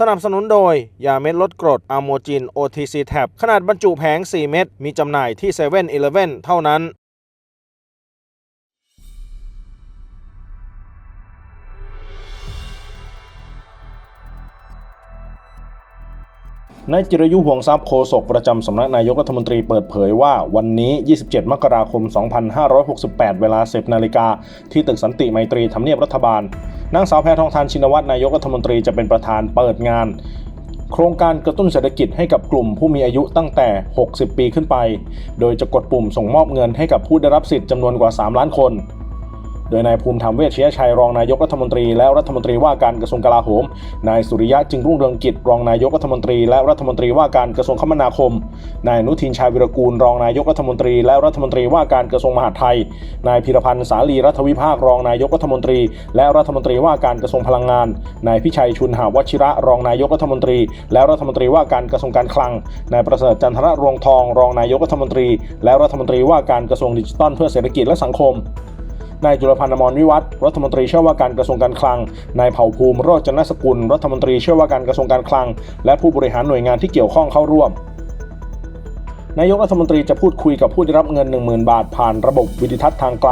สนับสนุนโดย ยาเม็ดลดกรดอะโมจิน OTC Tab ขนาดบรรจุแผง 4 เม็ดมีจำหน่ายที่7 e เ e ่ e อเท่านั้นนายจิรยุห่วงทรัพย์โฆษกประจำสำนักนายกรัฐมนตรีเปิดเผยว่าวันนี้ 27 มกราคม 2568 เวลา 10 นาฬิกา ที่ตึกสันติไมตรีทำเนียบรัฐบาล นางสาวแพทองทานชินวัตรนายกรัฐมนตรีจะเป็นประธานเปิดงาน โครงการกระตุ้นเศรษฐกิจให้กับกลุ่มผู้มีอายุตั้งแต่ 60 ปีขึ้นไป โดยจะกดปุ่มส่งมอบเงินให้กับผู้ได้รับสิทธิ์จำนวนกว่า 3 ล้านคน โดยนายภูมิธรรมเวชยชัยรองนายกรัฐมนตรีและรัฐมนตรีว่าการกระทรวงกลาโหม นายสุริยะจึงรุ่งเรืองกิจรองนายกรัฐมนตรีและรัฐมนตรีว่าการกระทรวงคมนาคม นายอนุทินชาญวิรกูลรองนายกรัฐมนตรีและรัฐมนตรีว่าการกระทรวงมหาดไทย นายพิรพันธ์สาลีรัฐวิภาครองนายกรัฐมนตรี และรัฐมนตรีว่าการกระทรวงพลังงาน นายพิชัยชุนหาวชิระรองนายกรัฐมนตรี และรัฐมนตรีว่าการกระทรวงการคลัง นายประเสริฐจันทรรวงทอง รองนายกรัฐมนตรี และรัฐมนตรีว่าการกระทรวงดิจิทัลเพื่อเศรษฐกิจและสังคม นายจุลพันธ์อมรวิวัฒน์รัฐมนตรีช่วยว่าการกระทรวงการคลัง นายเผ่าภูมิโรจนสกุล รัฐมนตรีช่วยว่าการกระทรวงการคลัง และผู้บริหารหน่วยงานที่เกี่ยวข้องเข้าร่วม นายกรัฐมนตรีจะพูดคุยกับผู้ได้รับเงิน 10,000 บาทผ่านระบบวิดิทัศน์ทางไกล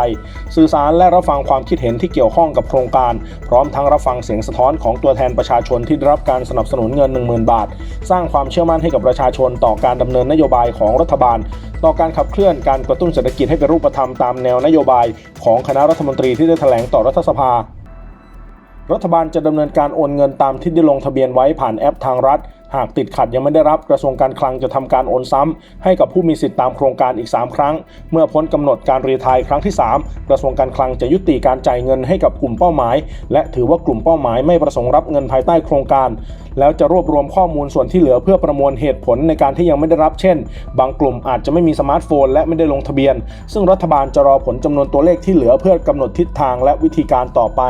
สื่อสารและรับฟังความคิดเห็นที่เกี่ยวข้องกับโครงการ พร้อมทั้งรับฟังเสียงสะท้อนของตัวแทนประชาชนที่ได้รับการสนับสนุนเงิน 10,000 บาท สร้างความเชื่อมั่นให้กับประชาชนต่อการดำเนินนโยบายของรัฐบาล ต่อการขับเคลื่อนการกระตุ้นเศรษฐกิจให้เป็นรูปธรรมตามแนวนโยบาย ของคณะรัฐมนตรีที่ได้แถลงต่อรัฐสภา รัฐบาลจะดำเนินการโอนเงินตามที่ได้ลงทะเบียนไว้ผ่านแอปทางรัฐ หากติดขัดยังไม่ได้รับกระทรวงการคลังจะทำการโอนซ้ำให้กับผู้มีสิทธิตามโครงการอีก 3 ครั้ง เมื่อพ้นกำหนดการรีทายครั้งที่ 3 กระทรวงการคลังจะยุติการจ่ายเงินให้กับกลุ่มเป้าหมาย และถือว่ากลุ่มเป้าหมายไม่ประสงค์รับเงินภายใต้โครงการ แล้วจะรวบรวมข้อมูลส่วนที่เหลือเพื่อประมวลเหตุผลในการที่ยังไม่ได้รับเช่น บางกลุ่มอาจจะไม่มีสมาร์ทโฟน และไม่ได้ลงทะเบียน ซึ่งรัฐบาลจะรอผลจำนวนตัวเลขที่เหลือเพื่อกำหนดทิศทางและวิธีการต่อไป